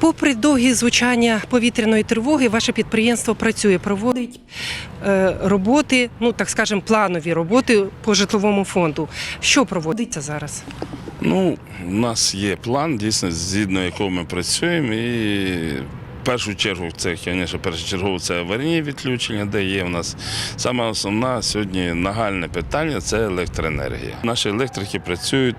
Попри довгі звучання повітряної тривоги, ваше підприємство працює, проводить е, роботи, ну так скажемо, планові роботи по житловому фонду. Що проводиться зараз? Ну, у нас є план, дійсно, згідно якого ми працюємо. І першу чергу це, звісно, першочергово це аварійні відключення, де є в нас. Саме основне сьогодні нагальне питання це електроенергія. Наші електрики працюють,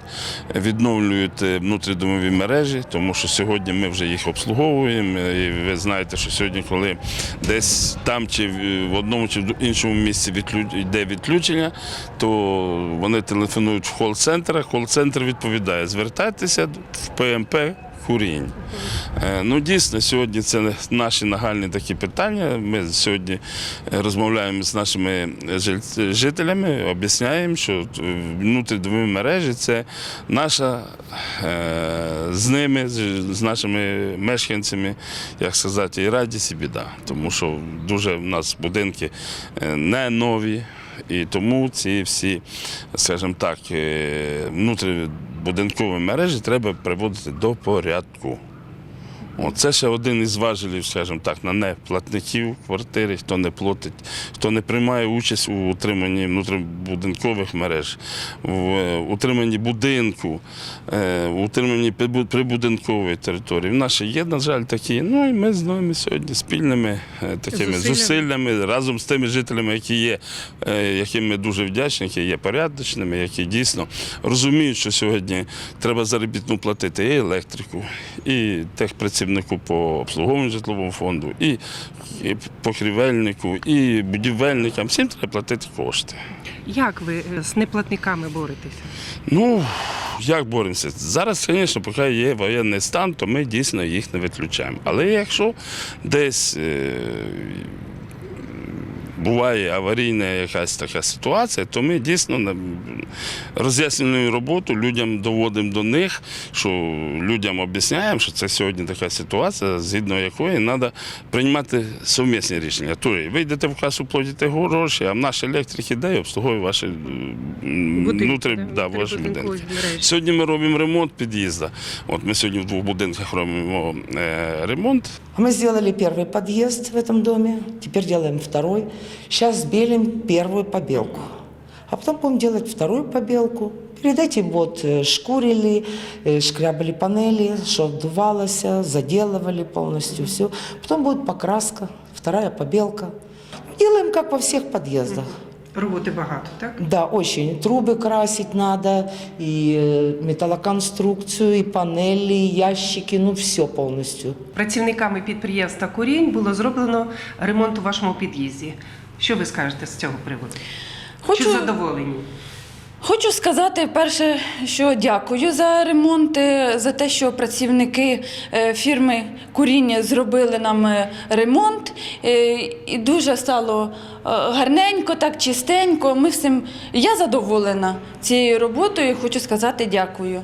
відновлюють е, внутрідомові мережі, тому що сьогодні ми вже їх обслуговуємо. І ви знаєте, що сьогодні, коли десь там чи в одному чи в іншому місці йде відключення, то вони телефонують в кол-центр, а кол-центр відповідає: звертайтеся в ПМП. Курінь. Е, Ну, дійсно, сьогодні це наші нагальні такі питання. Ми сьогодні е, розмовляємо з нашими жителями, об'ясняємо, що внутрідомові мережі це наша е, з ними, з, нашими мешканцями, як сказати, і радість, і біда. Тому що дуже в нас будинки не нові. І тому ці всі, скажімо так, е, внутрібудинкові мережі треба приводити до порядку. О, це ще один із важелів, скажімо так, на неплатників квартири, хто не платить, хто не приймає участь у утриманні внутрібудинкових мереж, в утриманні будинку, е, в утриманні прибудинкової території. В нас ще є, на жаль, такі. Ну і ми з ними сьогодні спільними е, такими Зусиллями. зусиллями разом з тими жителями, які є, е, яким ми дуже вдячні, які є порядочними, які дійсно розуміють, що сьогодні треба заробітну платити і електрику, і техпрацівнику по обслуговуванню житлового фонду, і, і покрівельнику, і будівельникам. Всім треба платити кошти. Як ви е, з неплатниками боретеся? Ну, як боремося? Зараз, звісно, поки є воєнний стан, то ми дійсно їх не виключаємо. Але якщо десь е, буває аварійна якась така ситуація, то ми дійсно на- роз'яснюємо роботу, людям доводимо до них, що людям об'ясняємо, що це сьогодні така ситуація, згідно якої треба приймати совмісні рішення. Тобто, ви йдете в касу, платите гроші, а наш електрик іде і обслуговує ваші м, Будинки, внутрі, да, да, ваші внутрібудинкові будинки. мережі. Сьогодні ми робимо ремонт під'їзду. От ми сьогодні в двох будинках робимо е, ремонт. Мы сделали первый подъезд в этом доме, теперь делаем второй. Сейчас белим первую побелку. А потом будем делать вторую побелку. Перед этим вот э, шкурили, э, шкрябали панели, что отдувалось, заделывали полностью все. Потом будет покраска, вторая побелка. Делаем как во всех подъездах. Роботи багато, так? Да, очень. Трубы красить надо, и металоконструкцію, і и панели, и ящики, ну все повністю. Працівниками підприємства Курінь було зроблено ремонт у вашому під'їзді. Що ви скажете з цього приводу? Хочу, Чи задоволені? Хочу сказати перше, що дякую за ремонт, за те, що працівники е, фірми Куріння зробили нам е, ремонт. Е, І дуже стало гарненько, так чистенько. Ми всім я задоволена цією роботою. Хочу сказати дякую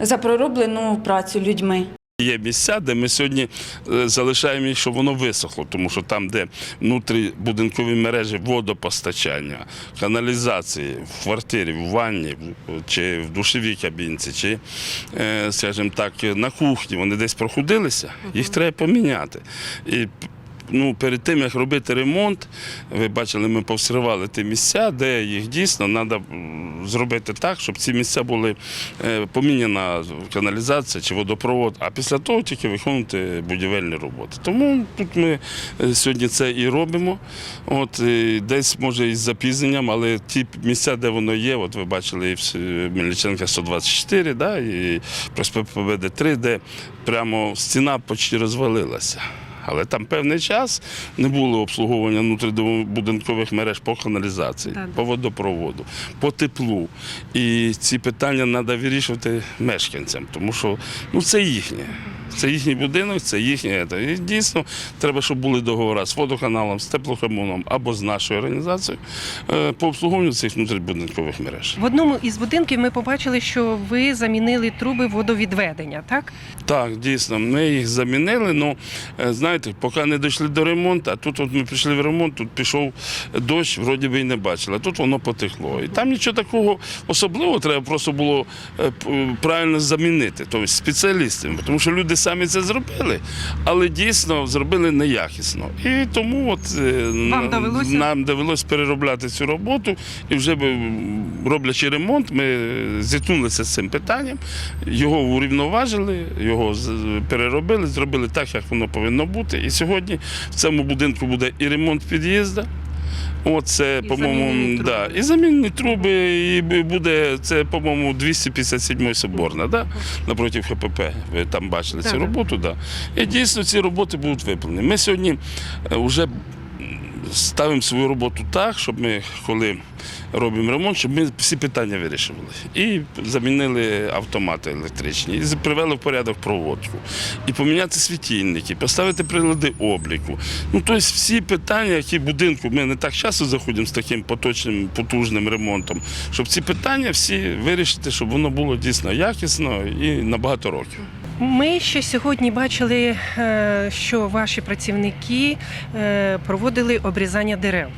за пророблену працю людьми. Є місця, де ми сьогодні е, залишаємо щоб воно висохло, тому що там, де внутрібудинкові мережі водопостачання, каналізації в квартирі, в ванні чи в душовій кабінці, чи, е, скажімо так, на кухні, вони десь проходилися, їх треба поміняти. І Ну, перед тим як робити ремонт, ви бачили, ми повскривали ті місця, де їх дійсно треба зробити так, щоб ці місця були е, поміняна каналізація чи водопровод, а після того тільки виконувати будівельні роботи. Тому тут ми е, сьогодні це і робимо. От і десь може із запізненням, але ті місця, де воно є, от ви бачили і Мельниченка 124, да, і проспект Победи 3, де прямо стіна почти розвалилася. Але там певний час не було обслуговування внутрібудинкових мереж по каналізації, Так. по водопроводу, по теплу. І ці питання треба вирішувати мешканцям, тому що ну, це їхнє. Це їхній будинок, це їхнє. І дійсно треба, щоб були договори з водоканалом, з теплокомуном або з нашою організацією е, по обслуговуванню цих внутрібудинкових мереж. В одному із будинків ми побачили, що ви замінили труби водовідведення, так? Так, дійсно, ми їх замінили. Ну, знаєте, знаєте, поки не дійшли до ремонту, а тут от ми прийшли в ремонт, тут пішов дощ, вроді би і не бачили, а тут воно потекло. І там нічого такого особливого треба просто було е, правильно замінити, тобто спеціалістами, тому що люди самі це зробили, але дійсно зробили неякісно. І тому от е, Вам довелося? нам довелося переробляти цю роботу, і вже роблячи ремонт, ми зіткнулися з цим питанням, його урівноважили, його переробили, зробили так, як воно повинно бути. І сьогодні в цьому будинку буде і ремонт під'їзду. Оце, І по-моєму, да, і замінні труби, і буде це, по-моєму, 257 соборна, да? напроти ХПП. Ви там бачили цю Так, так. роботу, да. І дійсно ці роботи будуть виповнені. Ми сьогодні вже ставимо свою роботу так, щоб ми, коли робимо ремонт, щоб ми всі питання вирішували. І замінили автомати електричні, і привели в порядок проводку, і поміняти світильники, поставити прилади обліку. Ну, тобто всі питання, які будинку, ми не так часто заходимо з таким поточним, потужним ремонтом, щоб ці питання всі вирішити, щоб воно було дійсно якісно і на багато років. Ми ще сьогодні бачили, е, що ваші працівники е, проводили обрізання дерев.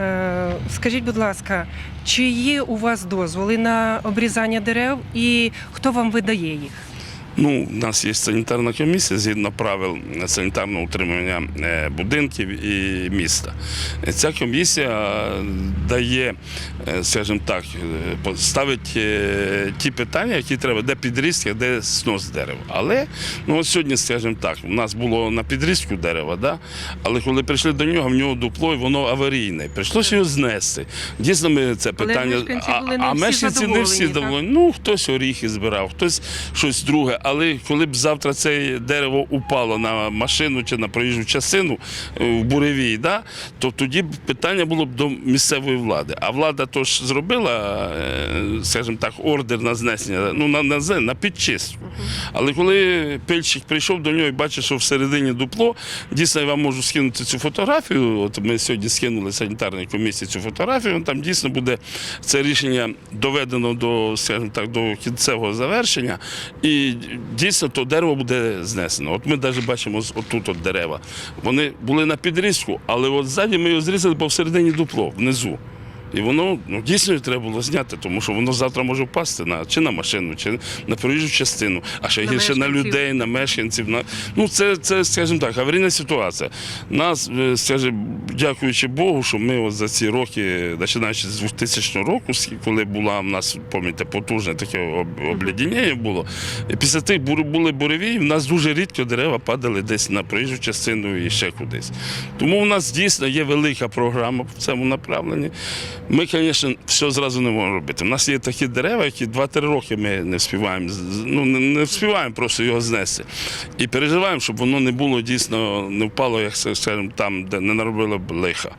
Е, Скажіть, будь ласка, чи є у вас дозволи на обрізання дерев і хто вам видає їх? Ну, у нас є санітарна комісія згідно правил санітарного утримання е, будинків і міста. Е, Ця комісія дає, е, скажімо так, ставить ті питання, які треба, де підрізки, де снос дерева. Але ну, от сьогодні, скажімо так, у нас було на підрізку дерева, да? але коли прийшли до нього, в нього дупло, і воно аварійне. Прийшлося його знести. Дійсно, ми це питання. а а всі мешканці не всі доволі. Ну, хтось оріхи збирав, хтось щось друге. Але коли б завтра це дерево упало на машину чи на проїжджу частину е, в буревій, да, то тоді б питання було б до місцевої влади. А влада то ж зробила, е, скажімо так, ордер на знесення, ну на, на, на підчистку. Але коли пильщик прийшов до нього і бачить, що всередині дупло, дійсно я вам можу скинути цю фотографію. От ми сьогодні скинули санітарній комісії цю фотографію. Там дійсно буде це рішення доведено до, скажімо так, до кінцевого завершення. І дійсно то дерево буде знесено. От ми навіть бачимо отут от дерева. Вони були на підрізку, але от ззаді ми його зрізали посередині дупло, внизу. І воно ну, дійсно треба було зняти, тому що воно завтра може впасти на, чи на машину, чи на проїжджу частину, а ще На гірше на людей, на мешканців. На... Ну, це, це, скажімо так, аварійна ситуація. Нас, е, скажімо, дякуючи Богу, що ми от за ці роки, починаючи з 2000 року, коли була в нас, пам'ятаєте, потужне таке об- було, і після тих бур, були буревії, в нас дуже рідко дерева падали десь на проїжджу частину і ще кудись. Тому у нас дійсно є велика програма в цьому направленні. Ми, звісно, все зразу не можемо робити. У нас є такі дерева, які 2-3 роки ми не з- ну, не, вспіваємо просто його знести. І переживаємо, щоб воно не було дійсно, не впало, як скажімо, там, де не наробило б лиха.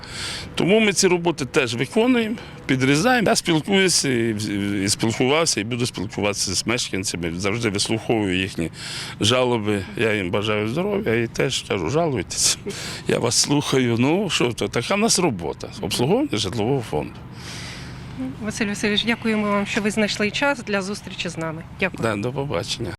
Тому ми ці роботи теж виконуємо, підрізаємо. Я спілкуюся і спілкувався, і буду спілкуватися з мешканцями. Завжди вислуховую їхні жалоби. Я їм бажаю здоров'я і теж кажу, жалуйтесь. Я вас слухаю. Ну що то, така в нас робота обслуговування житлового фонду. Василь Васильович, дякуємо вам, що ви знайшли час для зустрічі з нами. Дякую. Да, до побачення.